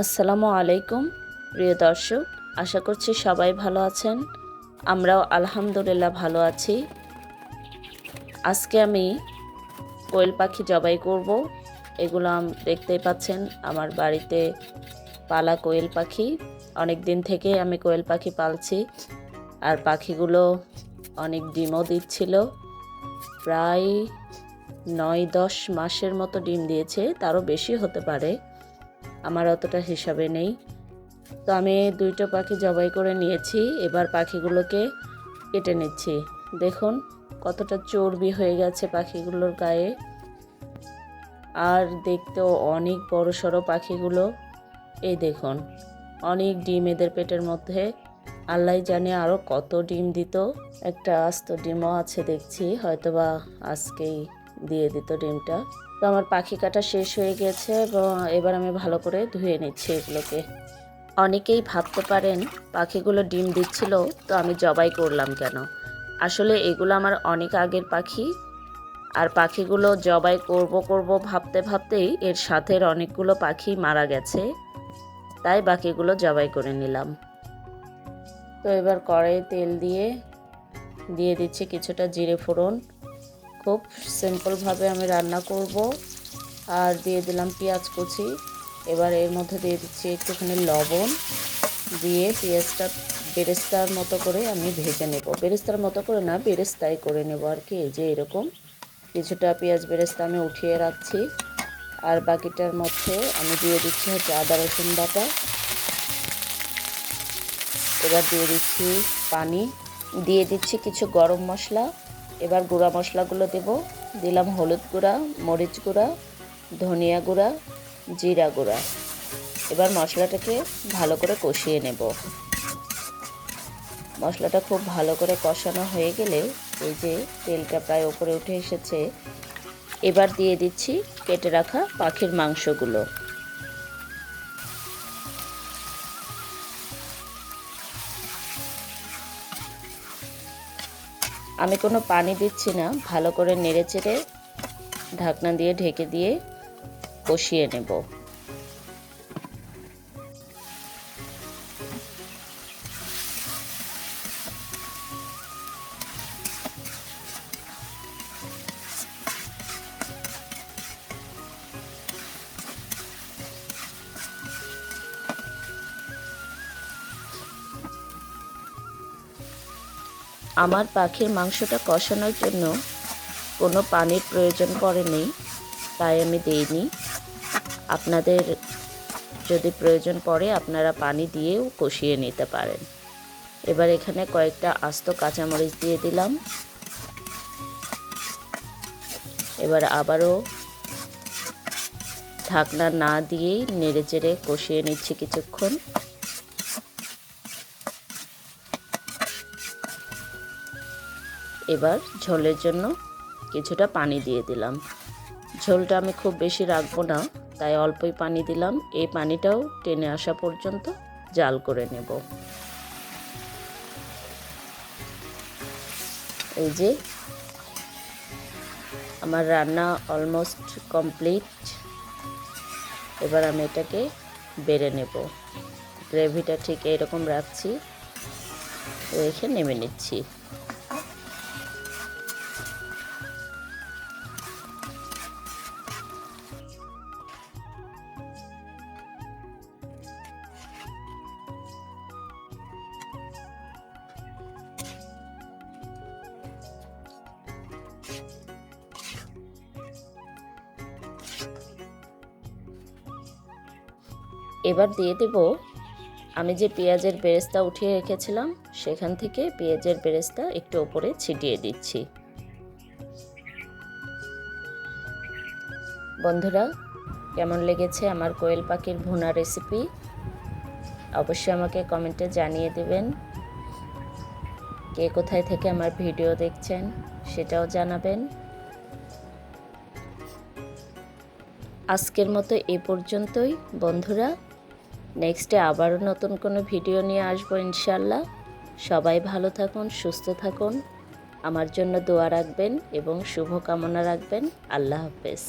আসসালামু আলাইকুম, প্রিয় দর্শক। আশা করছি সবাই ভালো আছেন। আমরাও আলহামদুলিল্লাহ ভালো আছি। আজকে আমি কোয়েল পাখি জবাই করব। এগুলো দেখতেই পাচ্ছেন, আমার বাড়িতে পালা কোয়েল পাখি। অনেক দিন থেকে আমি কোয়েল পাখি পালছি। আর পাখিগুলো অনেক ডিমও দিচ্ছিল। প্রায় নয় দশ মাসের মতো ডিম দিয়েছে, তারও বেশি হতে পারে। আমার অতটা হিসাবে নেই। তো আমি দুইটা পাখি জবাই করে নিয়েছি, এবার পাখিগুলোকে কেটে নিচ্ছি। দেখুন, কতটা চর্বি হয়ে গেছে পাখিগুলোর গায়ে। আর দেখতেও অনেক বড় সড়ো পাখিগুলো। এই দেখুন, অনেক ডিম এদের পেটের মধ্যে। আল্লাহ জানে আরও কত ডিম দিত। একটা আস্ত ডিমও আছে দেখছি, হয়তোবা আজকেই দিয়ে দিত ডিমটা। তো আমার পাখি কাটা শেষ হয়ে গেছে এবং এবার আমি ভালো করে ধুয়ে নিচ্ছি এগুলোকে। অনেকেই ভাবতে পারেন পাখিগুলো ডিম দিচ্ছিল, তো আমি জবাই করলাম কেন? আসলে এগুলো আমার অনেক আগের পাখি আর পাখিগুলো জবাই করব করব ভাবতে ভাবতেই এর সাথের অনেকগুলো পাখি মারা গেছে, তাই বাকিগুলো জবাই করে নিলাম। তো এবার কড়াইয়ে তেল দিয়ে দিয়ে দিচ্ছি কিছুটা জিরে ফোড়ন খুব সিম্পলভাবে আমি রান্না করব। আর দিয়ে দিলাম পেঁয়াজ কুচি। এবার এর মধ্যে দিয়ে দিচ্ছি একটুখানি লবণ। দিয়ে পেঁয়াজটা বেরেস্তার মতো করে আমি ভেজে নেব। বেরেস্তার মতো করে না, বেরেস্তাই করে নেব আর কি যে এরকম। কিছুটা পেঁয়াজ বেরেস্তা আমি উঠিয়ে রাখছি। আর বাকিটার মধ্যে আমি দিয়ে দিচ্ছি হচ্ছে আদা রসুন বাটা। এবার দিয়ে দিচ্ছি পানি। দিয়ে দিচ্ছি কিছু গরম মশলা। এবার গুঁড়া মশলাগুলো দেব। দিলাম হলুদ গুঁড়া, মরিচ গুঁড়া, ধনিয়া গুঁড়া, জিরা গুঁড়া। এবার মশলাটাকে ভালো করে কষিয়ে নেব। মশলাটা খুব ভালো করে কষানো হয়ে গেলে এই যে তেলটা প্রায় ওপরে উঠে এসেছে, এবার দিয়ে দিচ্ছি কেটে রাখা পাখির মাংসগুলো। আমি কোনো পানি দিচ্ছি না, ভালো করে নেড়ে চেড়ে ঢাকনা দিয়ে ঢেকে দিয়ে কষিয়ে নেব। আমার পাখির মাংসটা কষানোর জন্য কোনো পানির প্রয়োজন পড়েনি, তাই আমি দেইনি। আপনাদের যদি প্রয়োজন পড়ে, আপনারা পানি দিয়েও কষিয়ে নিতে পারেন। এবার এখানে কয়েকটা আস্ত কাঁচামরিচ দিয়ে দিলাম। এবার আবারও ঢাকনা না দিয়েই নেড়ে চেড়ে কষিয়ে নিচ্ছি কিছুক্ষণ। এবার ঝোলের জন্য কিছুটা পানি দিয়ে দিলাম। ঝোলটা আমি খুব বেশি রাখব না, তাই অল্পই পানি দিলাম। এই পানিটাও টেনে আসা পর্যন্ত জাল করে নেব। এই যে আমার রান্না অলমোস্ট কমপ্লিট। এবার আমি এটাকে বেড়ে নেব। গ্রেভিটা ঠিক এরকম রাখছি। রেখে নেমে নিচ্ছি। এবার দিয়ে দেব, আমি যে পেঁয়াজের বেরেস্তা উঠিয়ে রেখেছিলাম, সেখান থেকে পেঁয়াজের বেরেস্তা একটু ওপরে ছিটিয়ে দিচ্ছি। বন্ধুরা, কেমন লেগেছে আমার কোয়েল পাখির ভুনা রেসিপি অবশ্যই আমাকে কমেন্টে জানিয়ে দেবেন। কে কোথায় থেকে আমার ভিডিও দেখছেন, সেটাও জানাবেন। আজকের মতো এ পর্যন্তই। বন্ধুরা নেক্সটে আবারও নতুন কোনো ভিডিও নিয়ে আসব ইনশাল্লাহ সবাই ভালো থাকুন, সুস্থ থাকুন। আমার জন্য দোয়া রাখবেন এবং শুভকামনা রাখবেন। আল্লাহ হাফেজ।